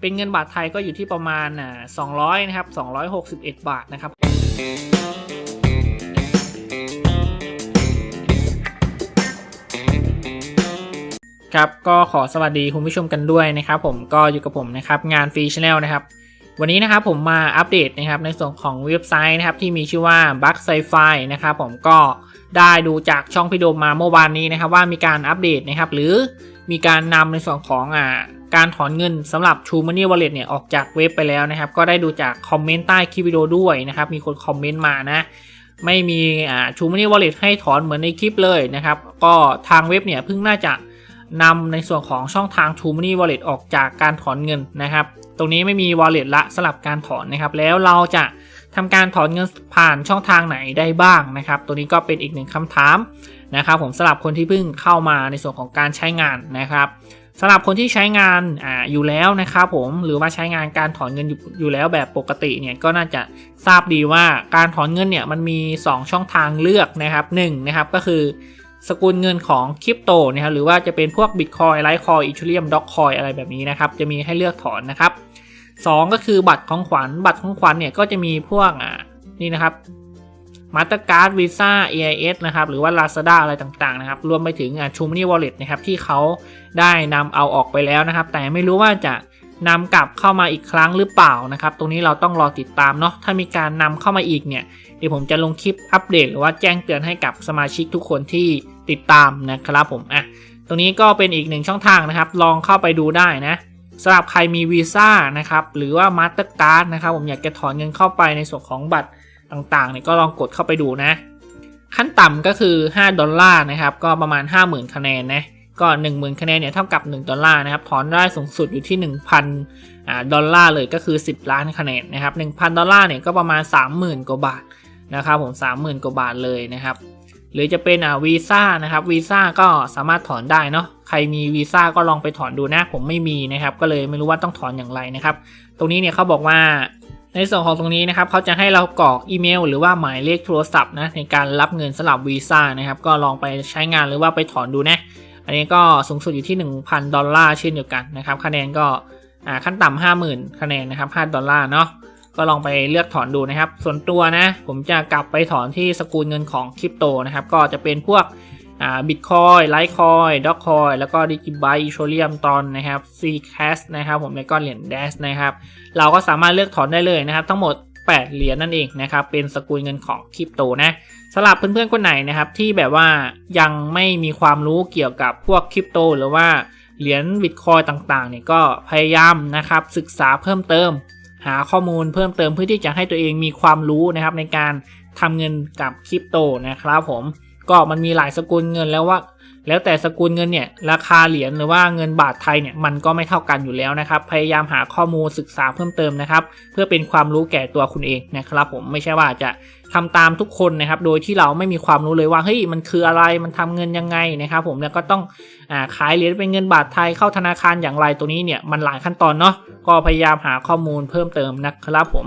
เป็นเงินบาทไทยก็อยู่ที่ประมาณอ่า200นะครับ261 บาทนะครับครับก็ขอสวัสดีคุณผู้ชมกันด้วยนะครับผมก็อยู่กับผมนะครับงานฟรีชแนลนะครับ วันนี้นะครับผมมาอัปเดตนะครับในส่วนของเว็บไซต์นะครับที่มีชื่อว่า b u g s c i f i นะครับผมก็ได้ดูจากช่องพิโดมมาเมื่อวานนี้นะครับว่ามีการอัปเดตนะครับหรือ มีการนำในส่วนของอ่าการถอนเงินสำหรับ True Money Wallet เนี่ยออกจากเว็บไปแล้วนะครับ ก็ได้ดูจากคอมเมนต์ใต้คลิปวิดีโอด้วยนะครับ มีคนคอมเมนต์มานะ ไม่มีอ่า True Money Wallet ให้ถอนเหมือนในคลิปเลยนะครับ ก็ทางเว็บเนี่ยเพิ่งน่าจะนำในส่วนของช่องทาง True Money Wallet ออกจากการถอนเงินนะครับ ตรงนี้ไม่มี wallet ละสลับการถอนนะครับ แล้วเราจะทำการถอนเงินผ่านช่องทางไหนได้บ้างนะครับ ตัวนี้ก็เป็นอีกหนึ่งคำถาม นะครับผมสำหรับคนที่เพิ่งเข้ามาในส่วนของการใช้งานนะครับสำหรับคนที่ใช้งานอ่าอยู่แล้วนะครับผมหรือว่าใช้งานการถอนเงินอยู่อยู่แล้วแบบปกติเนี่ยก็น่าจะทราบดีว่าการถอนเงินเนี่ยมันมี 2 ช่องทางเลือกนะครับ1นะครับก็คือสกุลเงินของคริปโตนะครับหรือว่าจะเป็นพวก Bitcoin Litecoin Ethereum Dogecoin อะไรแบบนี้นะครับจะมีให้เลือกถอนนะครับ 2 ก็คือบัตรของขวัญบัตรของขวัญเนี่ยก็จะมีพวกอ่านี่นะครับ Mastercard Visa AIS นะครับหรือว่า Lazada อะไรต่างๆนะครับรวมไปถึงอ่า True Money Wallet นะครับที่เขาได้นำเอาออกไปแล้วนะครับ แต่ไม่รู้ว่าจะนำกลับเข้ามาอีกครั้งหรือเปล่านะครับ ตรงนี้เราต้องรอติดตามเนาะถ้ามีการนำเข้ามาอีกเนี่ยเดี๋ยวผมจะลงคลิปอัปเดต หรือว่าแจ้งเตือนให้กับสมาชิกทุกคนที่ติดตามนะครับผมอะตรงนี้ก็เป็นอีกหนึ่งช่องทางนะครับ ลองเข้าไปดูได้นะสำหรับใครมีวีซ่านะครับหรือว่ามาสเตอร์การ์ดนะครับผมอยากจะถอนเงินเข้าไปในส่วนของบัตร ต่างๆเนี่ยก็ลองกดเข้าไปดูนะ ขั้นต่ำก็คือ 5 ดอลลาร์นะครับ ก็ประมาณ 50,000 คะแนนนะก็ 10,000 คะแนนเนี่ยเท่ากับ 1 ดอลลาร์นะครับถอนได้สูงสุดอยู่ที่ 1,000อ่าดอลลาร์เลยก็คือ 10 ล้านคะแนนนะครับ 1,000 ดอลลาร์เนี่ยก็ประมาณ 30,000 กว่าบาทนะครับผม 30,000 กว่าบาทเลยนะครับ หรือจะเป็นอ่าวีซ่านะครับวีซ่าก็สามารถถอนได้เนาะใครมีวีซ่าก็ลองไปถอนดูนะ ผมไม่มีนะครับ ก็เลยไม่รู้ว่าต้องถอนอย่างไรนะครับ ตรงนี้เนี่ยเขาบอกว่า ในส่วนของตรงนี้นะครับเขาจะให้เรากรอกอีเมล หรือว่าหมายเลขโทรศัพท์นะในการรับเงินสำหรับวีซ่านะครับก็ลองไปใช้งานหรือว่าไปถอนดูนะอันนี้ก็สูงสุดอยู่ที่ 1,000 ดอลลาร์เช่นเดียวกันนะครับคะแนนก็ขั้นต่ำ50,000 คะแนนนะครับ5ดอลลาร์เนาะก็ลองไปเลือกถอนดูนะครับ ส่วนตัวนะ ผมจะกลับไปถอนที่สกุลเงินของคริปโตนะครับก็จะเป็นพวก อ่าบิตคอยไลท์คอยด็อกคอยแล้วก็ดิจิบายอีโชเลียมตอนนะครับซีแคสนะครับผมแล้วก็เหรียญเดสนะครับ เราก็สามารถเลือกถอนได้เลยนะครับ ทั้งหมด 8 เหรียญนั่นเองนะครับ เป็นสกุลเงินของคริปโตนะสำหรับเพื่อนๆคนไหนนะครับที่แบบว่ายังไม่มีความรู้เกี่ยวกับพวกคริปโตหรือว่าเหรียญบิตคอยต่างๆเนี่ยก็พยายามนะครับศึกษาเพิ่มเติม หาข้อมูลเพิ่มเติมเพื่อที่จะให้ตัวเองมีความรู้นะครับในการทำเงินกับคริปโตนะครับผม ก็มันมีหลายสกุลเงินแล้วว่า แล้วแต่สกุลเงินเนี่ยราคาเหรียญหรือว่าเงินบาทไทยเนี่ยมันก็ไม่เท่ากันอยู่แล้วนะครับ พยายามหาข้อมูลศึกษาเพิ่มเติมนะครับ เพื่อเป็นความรู้แก่ตัวคุณเองนะครับ ผมไม่ใช่ว่าจะทำตามทุกคนนะครับ โดยที่เราไม่มีความรู้เลยว่าเฮ้ยมันคืออะไรมันทำเงินยังไงนะครับ ผมแล้วก็ต้องอาขายเหรียญเป็นเงินบาทไทยเข้าธนาคารอย่างไรตัวนี้เนี่ยมันหลายขั้นตอนเนาะก็พยายามหาข้อมูลเพิ่มเติมนะครับผม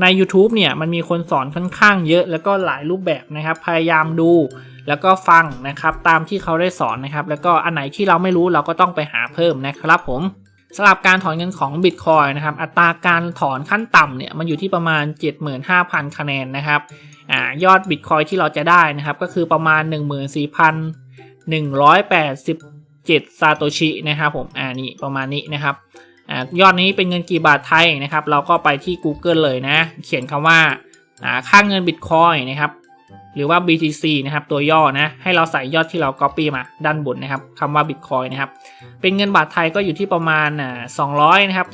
ใน YouTube เนี่ยมันมีคนสอนค่อนข้างเยอะแล้วก็หลายรูปแบบนะครับ พยายามดู แล้วก็ฟังนะครับตามที่เขาได้สอนนะครับ แล้วก็อันไหนที่เราไม่รู้เราก็ต้องไปหาเพิ่มนะครับผมสำหรับการถอนเงินของ Bitcoin นะครับ อัตราการถอนขั้นต่ำเนี่ยมันอยู่ที่ประมาณ 75,000 คะแนนนะครับอยอด Bitcoin ที่เราจะได้นะครับ ก็คือประมาณ 14,187ซาโตชินะครับผมอ่านี่ประมาณนี้นะครับอยอดนี้เป็นเงินกี่บาทไทยนะครับ เราก็ไปที่ Google เลยนะ เขียนคำว่าอ่าค่าเงิน Bitcoin นะครับ หรือว่า BTC นะครับตัวย่อนะให้เราใส่ยอดที่เรา Copy มาด้านบนนะครับคำว่า Bitcoin นะครับเป็นเงินบาทไทยก็อยู่ที่ประมาณอ่า200นะครับ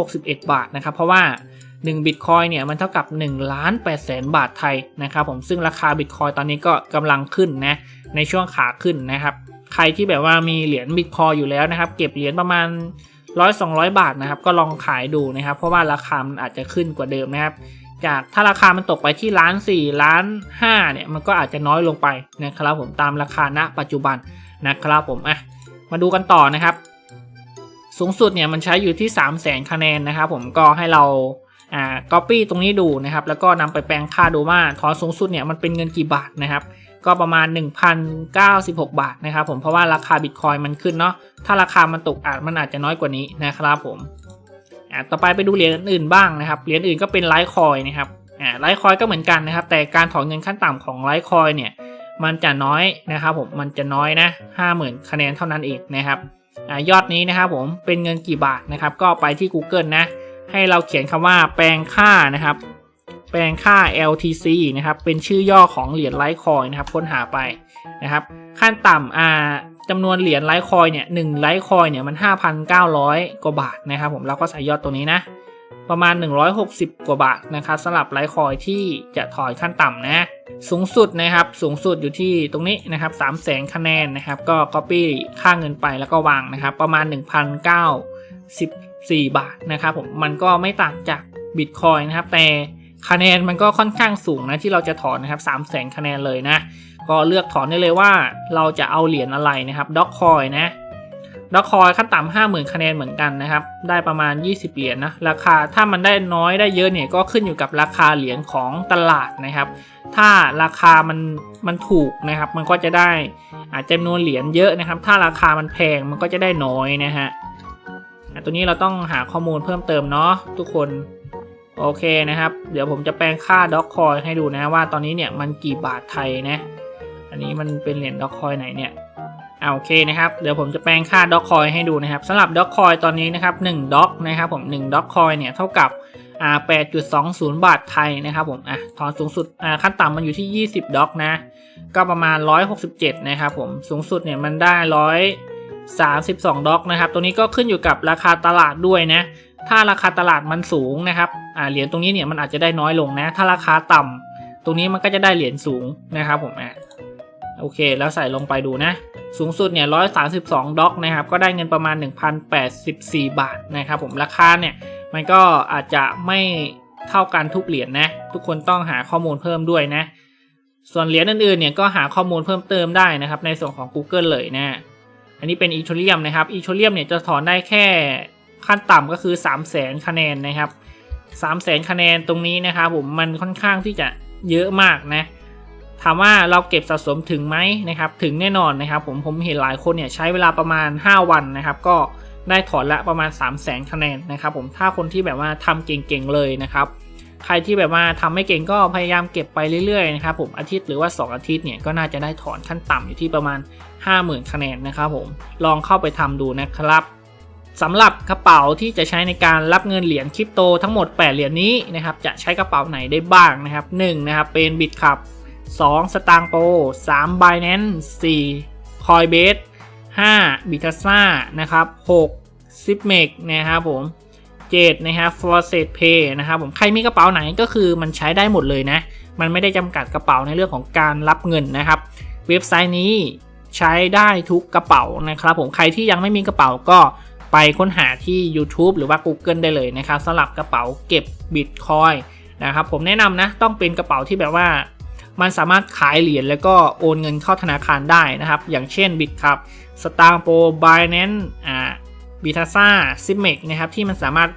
261 บาทนะครับเพราะว่า 1 Bitcoin เนี่ยมันเท่ากับ1ล้าน8แสนบาทไทยนะครับผมซึ่งราคา Bitcoin ตอนนี้ก็กำลังขึ้นนะในช่วงขาขึ้นนะครับใครที่แบบว่ามีเหรียญ Bitcoin อยู่แล้วนะครับเก็บเหรียญประมาณ100 200บาทนะครับก็ลองขายดูนะครับ เพราะว่าราคามันอาจจะขึ้นกว่าเดิมนะครับ จากถ้าราคามันตกไปที่ล้านสี่ล้านห้าเนี่ยมันก็อาจจะน้อยลงไปนะครับผมตามราคาณปัจจุบันนะครับผมอะมาดูกันต่อนะครับ สูงสุดเนี่ยมันใช้อยู่ที่ 3 0 0แสนคะแนนนะครับผมก็ให้เราอ่า copy ตรงนี้ดูนะครับ แล้วก็นำไปแปลงค่าดูว่าถอนสูงสุดเนี่ยมันเป็นเงินกี่บาทนะครับก็ประมาณ 1,096 บาทนะครับผมเพราะว่าราคาบิตคอยมันขึ้นเนาะถ้าราคามันตกอาจมันอาจจะน้อยกว่านี้นะครับผม อ่าต่อไปไปดูเหรียญอื่นๆบ้างนะครับเหรียญอื่นก็เป็นไลท์คอยนะครับอ่าไลท์คอยก็เหมือนกันนะครับ แต่การถอนเงินขั้นต่ำของไลท์คอยเนี่ยมันจะน้อยนะครับผมมันจะน้อยนะห้าหมื่นคะแนนเท่านั้นเองนะครับอ่ายอดนี้นะครับผมเป็นเงินกี่บาทนะครับก็ไปที่ Google นะ ให้เราเขียนคำว่าแปลงค่านะครับ แปลงค่า LTC นะครับเป็นชื่อย่อของเหรียญไลท์คอยนะครับค้นหาไปนะครับ ขั้นต่ำอ่า จำนวนเหรียญไลท์คอยเนี่ยหนึ่งไลท์คอยเนี่ยมัน 5,900 กว่าบาทนะครับผมเราก็ใส่ยอดตัวนี้นะ ประมาณ 160 กว่าบาทนะครับสำหรับไลท์คอยที่จะถอนขั้นต่ำนะสูงสุดนะครับสูงสุดอยู่ที่ตรงนี้นะครับ3 0 0แสนคะแนนนะครับก็ Copy ค่าเงินไปแล้วก็วางนะครับประมาณ1,094บาทนะครับผมมันก็ไม่ต่างจาก Bitcoin นะครับแต่คะแนนมันก็ค่อนข้างสูงนะที่เราจะถอนนะครับ3 0 0แสนคะแนนเลยนะ ก็เลือกถอนได้เลยว่าเราจะเอาเหรียญอะไรนะครับด็อกคอยนะด็อกคอยขั้นต่ำห้าหมื่นคะแนนเหมือนกันนะครับ ได้ประมาณ 20 เหรียญนะราคาถ้ามันได้น้อยได้เยอะเนี่ยก็ขึ้นอยู่กับราคาเหรียญของตลาดนะครับ ถ้าราคามันมันถูกนะครับ มันก็จะได้อาจจำนวนเหรียญเยอะนะครับ ถ้าราคามันแพงมันก็จะได้น้อยนะฮะตัวนี้เราต้องหาข้อมูลเพิ่มเติมเนาะทุกคนโอเคนะครับ เดี๋ยวผมจะแปลงค่าด็อกคอยให้ดูนะว่าตอนนี้เนี่ยมันกี่บาทไทยนะ อันนี้มันเป็นเหรียญด็อกคอยไหนเนี่ยเอาโอเคนะครับ เดี๋ยวผมจะแปลงค่าด็อกคอยให้ดูนะครับสำหรับด็อกคอยตอนนี้นะครับ1ด็อกนะครับผม1ด็อกคอยเนี่ยเท่ากับอ่า8.20 บาทไทยนะครับผมอะถอนสูงสุดอ่าขั้นต่ำมันอยู่ที่ 20ด็อกนะ ก็ประมาณ 167 นะครับผมสูงสุดเนี่ยมันได้ 132ด็อกนะครับ ตัวนี้ก็ขึ้นอยู่กับราคาตลาดด้วยนะ ถ้าราคาตลาดมันสูงนะครับอ่าเหรียญตรงนี้เนี่ยมันอาจจะได้น้อยลงนะ ถ้าราคาต่ำตรงนี้มันก็จะได้เหรียญสูงนะครับผมอะ โอเค แล้วใส่ลงไปดูนะ สูงสุดเนี่ย132ด็อกนะครับ ก็ได้เงินประมาณ 1,084 บาทนะครับผมราคาเนี่ย มันก็อาจจะไม่เท่ากันทุกเหรียญนะ ทุกคนต้องหาข้อมูลเพิ่มด้วยนะ ส่วนเหรียญอื่นๆเนี่ยก็หาข้อมูลเพิ่มเติมได้นะครับ ในส่วนของ Google เลยนะ อันนี้เป็นอีโทเรียมนะครับอีโทเรียมเนี่ยจะถอนได้แค่ขั้นต่ำก็คือ 3 0 0 0 0 0คะแนนนะครับ 3 0 0 0 0 0 คะแนนตรงนี้นะครับผมมันค่อนข้างที่จะเยอะมากนะ ถามว่าเราเก็บสะสมถึงไหมนะครับ ถึงแน่นอนนะครับ ผมผมเห็นหลายคนเนี่ยใช้เวลาประมาณ 5 วันนะครับ ก็ได้ถอนละประมาณ 3 0 0 0 0 0คะแนนนะครับ ผมถ้าคนที่แบบว่าทำเก่งๆเลยนะครับ ใครที่แบบว่าทำไม่เก่งก็พยายามเก็บไปเรื่อยๆนะครับผมอาทิตย์หรือว่า 2 อาทิตย์เนี่ยก็น่าจะได้ถอนขั้นต่ำอยู่ที่ประมาณ 50,000 คะแนนนะครับ ผมลองเข้าไปทำดูนะครับสำหรับกระเป๋าที่จะใช้ในการรับเงินเหรียญคริปโตทั้งหมด 8 เหรียญนี้นะครับจะใช้กระเป๋าไหนได้บ้างนะครับ1นะครับเป็น Bitcup 2 สตางโป3 Binance 4 Coinbase 5 b i t a s a นะครับ6 s i p m e x นะครับผม7นะครับ f o r s e t Pay นะครับผมใครมีกระเป๋าไหนก็คือมันใช้ได้หมดเลยนะ มันไม่ได้จำกัดกระเป๋าในเรื่องของการรับเงินนะครับ เว็บไซต์นี้ใช้ได้ทุกกระเป๋านะครับผมใครที่ยังไม่มีกระเป๋าก็ไปค้นหาที่ YouTube หรือว่า Google ได้เลยนะครับสำหรับกระเป๋าเก็บ Bitcoin นะครับผมแนะนำนะต้องเป็นกระเป๋าที่แบบว่า มันสามารถขายเหรียญแล้วก็โอนเงินเข้าธนาคารได้นะครับ อย่างเช่น Bitcup s t a r p o Binance อ่า b i t a s a s i m e x นะครับที่มันสามารถ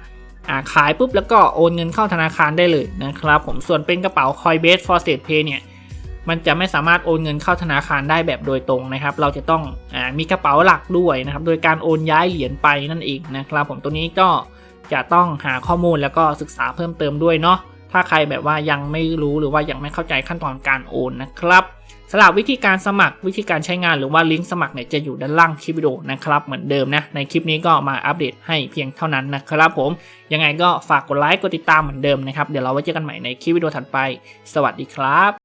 อ่าขายปุ๊บแล้วก็โอนเงินเข้าธนาคารได้เลยนะครับผมส่วนเป็นกระเป๋า Coinbase f o r s e t Pay เนี่ยมันจะไม่สามารถโอนเงินเข้าธนาคารได้แบบโดยตรงนะครับ เราจะต้องอามีกระเป๋าหลักด้วยนะครับ โดยการโอนย้ายเหรียญไปนั่นเองนะครับ ผมตัวนี้ก็จะต้องหาข้อมูลแล้วก็ศึกษาเพิ่มเติมด้วยเนาะ ถ้าใครแบบว่ายังไม่รู้หรือว่ายังไม่เข้าใจขั้นตอนการโอนนะครับสำหรับวิธีการสมัครวิธีการใช้งานหรือว่าลิงก์สมัครเนี่ยจะอยู่ด้านล่างคลิปวิดีโอนะครับเหมือนเดิมนะในคลิปนี้ก็มาอัปเดตให้เพียงเท่านั้นนะครับผมยังไงก็ฝากกดไลค์กดติดตามเหมือนเดิมนะครับเดี๋ยวเราไว้เจอกันใหม่ในคลิปวิดีโอถัดไป สวัสดีครับ